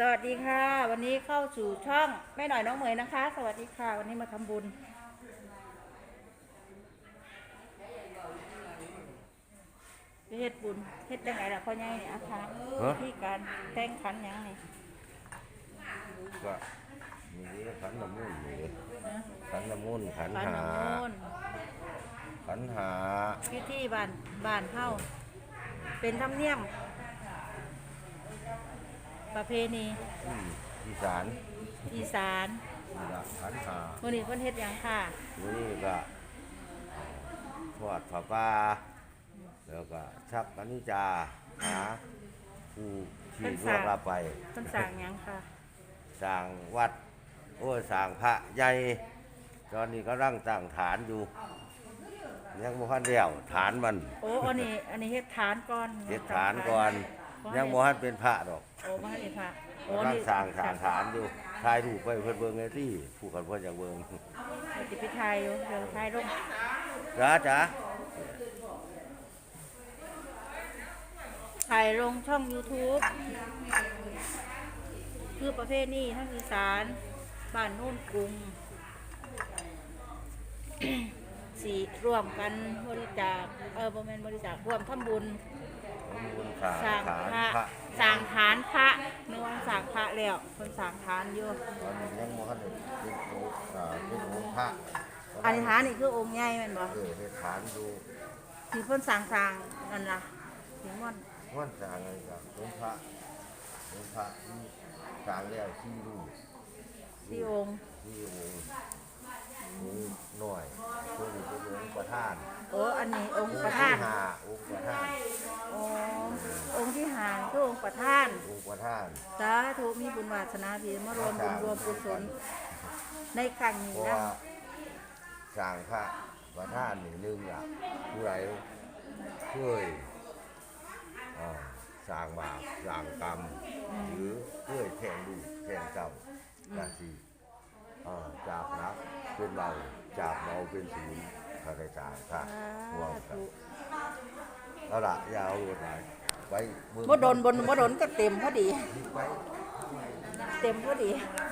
สวัสดีค่ะ วันนี้เข้าสู่ช่องแม่หน่อยน้องเหมยนะคะ สวัสดีค่ะ วันนี้มาทำบุญไปเฮ็ดบุญเฮ็ดยังไงล่ะพ่อใหญ่เนี่ยอาคาฮะที่การแต่งขันหยังนี่ก็มีเรื่องขันน้ำมูลนี่นะขันน้ำมูลขันขันหาน้ำมนต์ขันหาพิธีบ้านบ้านเฮาเป็นธรรมเนียม ประเพณีอืมอีสานอีสานนี่ละขันหาวันนี้เพิ่นเฮ็ดหยังค่ะนี่ก็ทอดผ้าป่าแล้วก็ชักอนิจจาหาผู้ที่ล่วงลับไปเพิ่นสร้างหยังค่ะสร้างวัด โอ้ยสร้างพระใหญ่ตอนนี้ก็ร่างตั้งฐานอยู่ ยังบ่ทันเดียวฐานมัน โอ้อันนี้อันนี้เฮ็ดฐานก่อนเฮ็ดฐานก่อน ยังบ่ทันเป็นพระดอกโอ้บ่ให้พระโอ้กำลังนี่สร้างฐานฐานอยู่ถ่ายรูปไปเพิ่นเบิ่งไงที่ผู้กันเพิ่นอยากเบิ่งเดี๋ยวสิไปถ่ายอยู่เดี๋ยวถ่ายลงจ้าจ๋าถ่ายลงช่อง YouTube คือประเภทนี้ทั้งอีสานบ้านโน่นกรุงสีร่วมกันบริจาคเออบ่แม่นบริจาคร่วมทำบุญ สมบูรณ์สร้างสร้างฐานพระสร้างฐานพระนึกว่าสร้างพระแล้วคนสร้างฐานอยู่ตอนนี้ยังบ่ทันได้เป็นองค์อ่าเป็นองค์พระอันนี้ฐานนี่คือองค์ใหญ่แม่นบ่เออเฮ็ดฐานอยู่ที่เพิ่นสร้างสร้างนั่นล่ะถึงม่อนวันสร้างอะไรก็องค์พระองค์พระที่สร้างแล้วที่รูปที่องค์ที่องค์องค์น้อยตัวนี้เป็นองค์ประธานโอ้อันนี้องค์ประที่ธานห้าองค์ประธาน รคือองค์ประธาน องค์ประธานสาธุมีบุญวาสนาที่มารวมบุญรวมกุศลในครั้งนี้เพราะนะว่าสร้างพระประธานนี่หนึงอะผู้ใดเคยอ่าสร้างบาปสร้างกรรม หรือเคยแทงลูกแทงเจ้าก็สิอ่าจากนักเป็นเราจากเราเป็นศูนย์ข้าราชการค่ะร่วมกันแล้วล่ะอยาวรวดไหล ไว้เบิ่งบ่โดนบนบ่โดนก็เต็มพอดีไว้เต็มพอดีไ